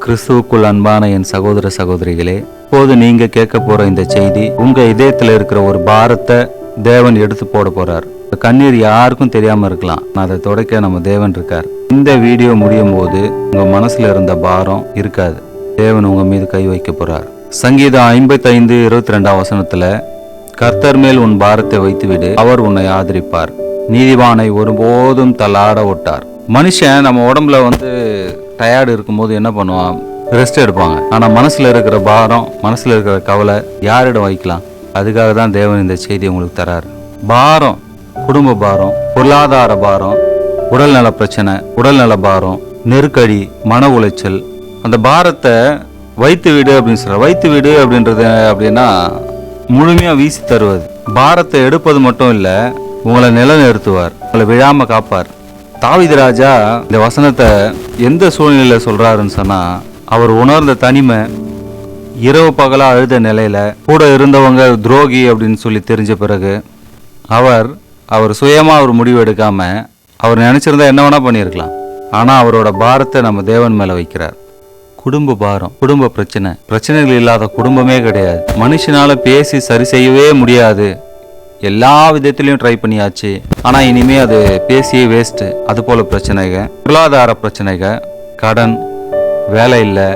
கிறிஸ்துவுக்குள் அன்பான என் சகோதர சகோதரிகளே இப்போது நீங்க கேட்க போற இந்த செய்தி உங்க இதயத்துல இருக்கிற ஒரு பாரத்தை தேவன் எடுத்து போட போறார். கண்ணீர் யாருக்கும் தெரியாம இருக்கலாம். அதை துடைக்க நம்ம தேவன் இருக்கார். இந்த வீடியோ முடியும் போது உங்க மனசுல இருந்த பாரம் இருக்காது. தேவன் உங்க மீது கை வைக்க போறார். சங்கீதம் ஐம்பத்தைந்து இருபத்தி ரெண்டாம் வசனத்துல கர்த்தர் மேல் உன் பாரத்தை வைத்துவிடு அவர் உன்னை ஆதரிப்பார். நீதிவானை ஒருபோதும் தள்ளாட விட்டார் மனுஷன் நம்ம உடம்புல வந்து டயர்டு இருக்கும்போது என்ன பண்ணுவான்? ரெஸ்ட் எடுப்பாங்க. ஆனால் மனசில் இருக்கிற பாரம் மனசில் இருக்கிற கவலை யாரிடம் வைக்கலாம் அதுக்காக தான் தேவன் இந்த செய்தி உங்களுக்கு தராரு. பாரம் குடும்ப பாரம் பொருளாதார பாரம் உடல்நல பிரச்சனை உடல்நல பாரம் நெருக்கடி மன உளைச்சல். அந்த பாரத்தை வைத்து விடு அப்படின்னு சொல்ற வைத்து விடு அப்படின்றது அப்படின்னா முழுமையாக வீசி தருவது. பாரத்தை எடுப்பது மட்டும் இல்லை உங்களை நிலநிறுத்துவார் உங்களை விழாமல் காப்பார். தாவித ராஜா இந்த வசனத்தை எந்த சூழ்நிலையில் சொல்கிறாருன்னு சொன்னால் அவர் உணர்ந்த தனிமை இரவு பகலாக அழுத நிலையில் கூட இருந்தவங்க துரோகி அப்படின்னு சொல்லி தெரிஞ்ச பிறகு அவர் அவர் சுயமாக ஒரு முடிவு எடுக்காமல் அவர் நினச்சிருந்தா என்ன வேணால் பண்ணியிருக்கலாம். ஆனால் அவரோட பாரத்தை நம்ம தேவன் மேலே வைக்கிறார். குடும்ப பாரம் குடும்ப பிரச்சனை. பிரச்சனைகள் இல்லாத குடும்பமே கிடையாது. மனுஷனால் பேசி சரி செய்யவே முடியாது. எல்லா விதத்திலையும் ட்ரை பண்ணியாச்சு. ஆனால் இனிமே அது பேசியே வேஸ்ட்டு அது போல் பிரச்சனைகள் பொருளாதார பிரச்சனைகள் கடன் வேலை இல்லை.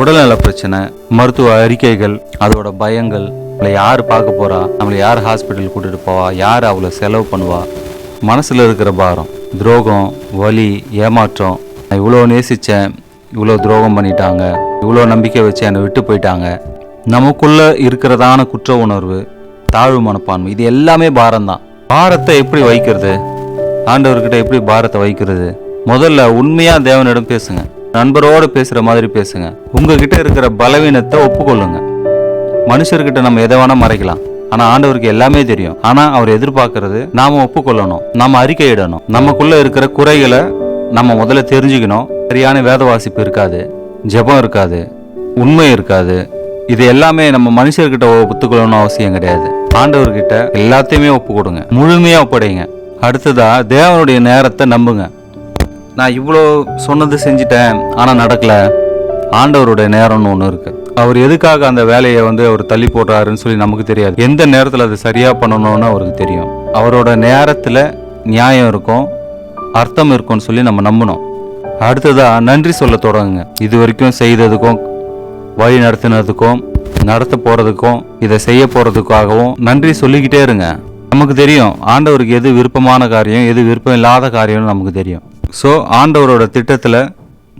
உடல்நல பிரச்சனை மருத்துவ அறிக்கைகள் அதோட பயங்கள். நம்மளை யார் பார்க்க போகிறா நம்மளை யார் ஹாஸ்பிட்டல் கூட்டிகிட்டு போவா? யார் அவ்வளோ செலவு பண்ணுவா? மனசில் இருக்கிற பாரம். துரோகம் வலி ஏமாற்றம். நான் இவ்வளோ நேசித்தேன் இவ்வளோ துரோகம் பண்ணிட்டாங்க. இவ்வளோ நம்பிக்கை வச்சு என்னை விட்டு போயிட்டாங்க. நமக்குள்ளே இருக்கிறதான குற்ற உணர்வு தாழ்வு மனப்பான்மை இது எல்லாமே பாரம் தான் பாரத்தை எப்படி வைக்கிறது? ஆண்டவர்கிட்ட எப்படி பாரத்தை வைக்கிறது? முதல்ல உண்மையாக தேவனிடம் பேசுங்க. நண்பரோடு பேசுகிற மாதிரி பேசுங்க. உங்ககிட்ட இருக்கிற பலவீனத்தை ஒப்புக்கொள்ளுங்க. மனுஷர்கிட்ட நம்ம எதை வேணால் மறைக்கலாம். ஆனால் ஆண்டவருக்கு எல்லாமே தெரியும். ஆனால் அவர் எதிர்பார்க்கறது நாம ஒப்புக்கொள்ளணும். நம்ம அறிக்கையிடணும். நமக்குள்ளே இருக்கிற குறைகளை நம்ம முதல்ல தெரிஞ்சுக்கணும். சரியான வேத வாசிப்பு இருக்காது. ஜெபம் இருக்காது. உண்மை இருக்காது. இது எல்லாமே நம்ம மனுஷர்கிட்ட ஒத்துக்கொள்ளணும் அவசியம் கிடையாது. ஆண்டவர்கிட்ட எல்லாத்தையுமே ஒப்பு கொடுங்க முழுமையாக ஒப்படைங்க. அடுத்ததா தேவனுடைய நேரத்தை நம்புங்க. நான் இவ்வளோ சொன்னது செஞ்சிட்டேன் ஆனால் நடக்கலை. ஆண்டவருடைய நேரம்னு ஒன்று இருக்குது அவர் எதுக்காக அந்த வேலையை வந்து அவர் தள்ளி போடுறாருன்னு சொல்லி நமக்கு தெரியாது. எந்த நேரத்தில் அதை சரியாக பண்ணணும்னு அவருக்கு தெரியும். அவரோட நேரத்தில் நியாயம் இருக்கும் அர்த்தம் இருக்கும்னு சொல்லி நம்ம நம்பணும் அடுத்ததாக நன்றி சொல்ல தொடங்குங்க. இது வரைக்கும் செய்ததுக்கும் வழி நடத்தினதுக்கும் நடத்த போகிறதுக்கும் இதை செய்ய போகிறதுக்காகவும் நன்றி சொல்லிக்கிட்டே இருங்க. நமக்கு தெரியும் ஆண்டவருக்கு எது விருப்பமான காரியம் எது விருப்பம் இல்லாத காரியம்னு நமக்கு தெரியும். ஸோ ஆண்டவரோட திட்டத்தில்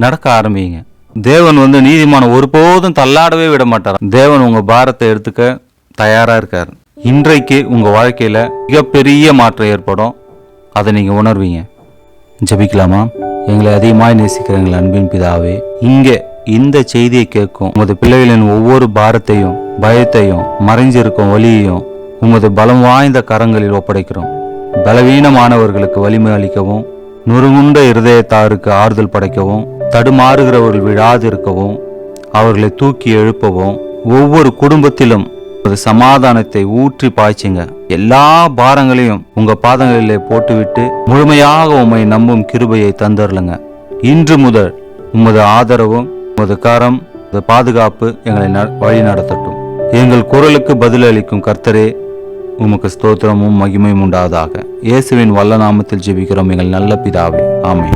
நடக்க ஆரம்பிங்க. தேவன் வந்து நீதிமான ஒருபோதும் தள்ளாடவே விட மாட்டார். தேவன் உங்கள் பாரத்தை எடுத்துக்க தயாராக இருக்கார். இன்றைக்கு உங்கள் வாழ்க்கையில் மிகப்பெரிய மாற்றம் ஏற்படும். அதை நீங்கள் உணர்வீங்க. ஜெபிக்கலாமா? எங்களை அதிகமாக நேசிக்கிற எங்கள் அன்பின் பிதாவே இங்கே இந்த செய்தியை கேட்கும். உமது பிள்ளைகளின் ஒவ்வொரு பாரத்தையும் பயத்தையும் மறைஞ்சிருக்கும் வலியையும் உமது பலம் வாய்ந்த கரங்களில் ஒப்படைக்கிறோம். பலவீனமானவர்களுக்கு வலிமை அளிக்கவும் நுறுங்குண்ட இருதயத்தாருக்கு ஆறுதல் படைக்கவும் தடுமாறுகிறவர்கள் விழாதிருக்கவும் அவர்களை தூக்கி எழுப்பவும் ஒவ்வொரு குடும்பத்திலும் ஒரு சமாதானத்தை ஊற்றி பாய்ச்சிங்க. எல்லா பாரங்களையும் உங்க பாதங்களிலே போட்டுவிட்டு முழுமையாக உம்மை நம்பும் கிருபையை தந்தருளுங்க. இன்று முதல் உமது ஆதரவும் உமது காரம் பாதுகாப்பு எங்களை வழி நடத்தட்டும் எங்கள் குரலுக்கு பதிலளிக்கும் கர்த்தரே உமக்கு ஸ்தோத்திரமும் மகிமையும் உண்டாவதாக. இயேசுவின் வல்ல நாமத்தில் ஜெபிக்கிறோம் எங்கள் நல்ல பிதாவே. ஆமை